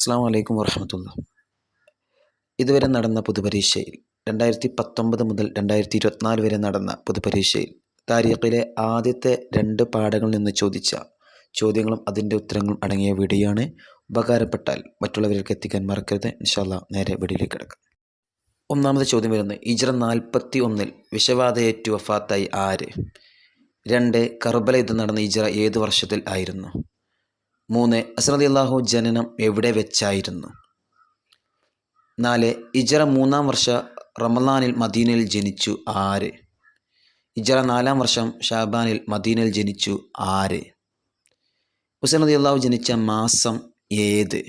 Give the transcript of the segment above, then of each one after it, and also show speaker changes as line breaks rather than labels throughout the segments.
അസ്സാം വലൈക്കും വർഹമത്തുള്ള ഇതുവരെ നടന്ന പൊതുപരീക്ഷയിൽ രണ്ടായിരത്തി പത്തൊമ്പത് മുതൽ രണ്ടായിരത്തി ഇരുപത്തിനാല് വരെ നടന്ന പൊതുപരീക്ഷയിൽ താരീഖിലെ ആദ്യത്തെ രണ്ട് പാഠങ്ങളിൽ നിന്ന് ചോദിച്ച ചോദ്യങ്ങളും അതിന്റെ ഉത്തരങ്ങളും അടങ്ങിയ വീഡിയോയാണ് ഉപകാരപ്പെട്ടാൽ മറ്റുള്ളവരിലേക്ക് എത്തിക്കാൻ മറക്കരുത്. ഇൻഷാല്ല നേരെ വീഡിയോയിലേക്ക് കിടക്കാം. ഒന്നാമത്തെ ചോദ്യം വരുന്നത് ഇജ്ര നാൽപ്പത്തി ഒന്നിൽ വിഷവാതയേറ്റു വഫാത്തായി ആര്? രണ്ട് കർബല യുദ്ധം നടന്ന ഇജ്ര ഏത് വർഷത്തിൽ ആയിരുന്നു? മൂന്ന് അസറദി അള്ളാഹു ജനനം എവിടെ വെച്ചായിരുന്നു? നാല് ഇജറ മൂന്നാം വർഷ റമലാനിൽ മദീനയിൽ ജനിച്ചു ആര്? ഇജറ നാലാം വർഷം ഷാബാനിൽ മദീനയിൽ ജനിച്ചു ആര്? അലി അള്ളാഹു ജനിച്ച മാസം ഏത്?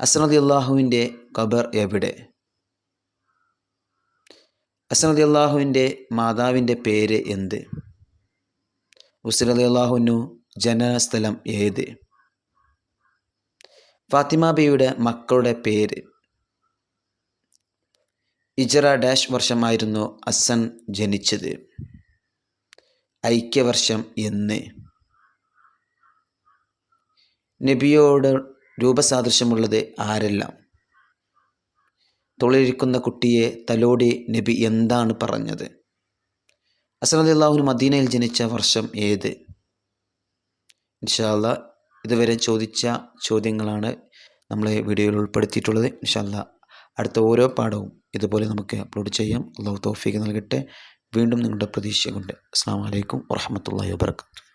അസനദി അള്ളാഹുവിന്റെ ഖബർ എവിടെ? അസനദി അള്ളാഹുവിന്റെ മാതാവിന്റെ പേര് എന്ത്? ഹുസൈൻ അലി അള്ളാഹുനു ജനനസ്ഥലം ഏത്? ഫാത്തിമ ബിയുടെ മക്കളുടെ പേര്. ഇജറ ഡാഷ് വർഷമായിരുന്നു അസൻ ജനിച്ചത്. ഐക്യവർഷം എന്ന്. നബിയോട് രൂപസാദൃശ്യമുള്ളത് ആരെല്ലാം. തൊളിരിക്കുന്ന കുട്ടിയെ തലോടി നബി എന്താണ് പറഞ്ഞത്? അസനദ് അള്ളാഹുന് മദീനയിൽ ജനിച്ച വർഷം ഏത്? ഇൻഷാല്ല ഇതുവരെ ചോദിച്ച ചോദ്യങ്ങളാണ് നമ്മൾ വീഡിയോയിൽ ഉൾപ്പെടുത്തിയിട്ടുള്ളത്. ഇൻഷാല്ല അടുത്ത ഓരോ പാഠവും ഇതുപോലെ നമുക്ക് അപ്ലോഡ് ചെയ്യാം. അള്ളാഹു തോഫീക്ക് നൽകട്ടെ. വീണ്ടും നിങ്ങളുടെ പ്രതീക്ഷ കൊണ്ട്. അസ്സാം വലൈക്കും വാഹമത്തല്ലാ വാബർക്കാത്തു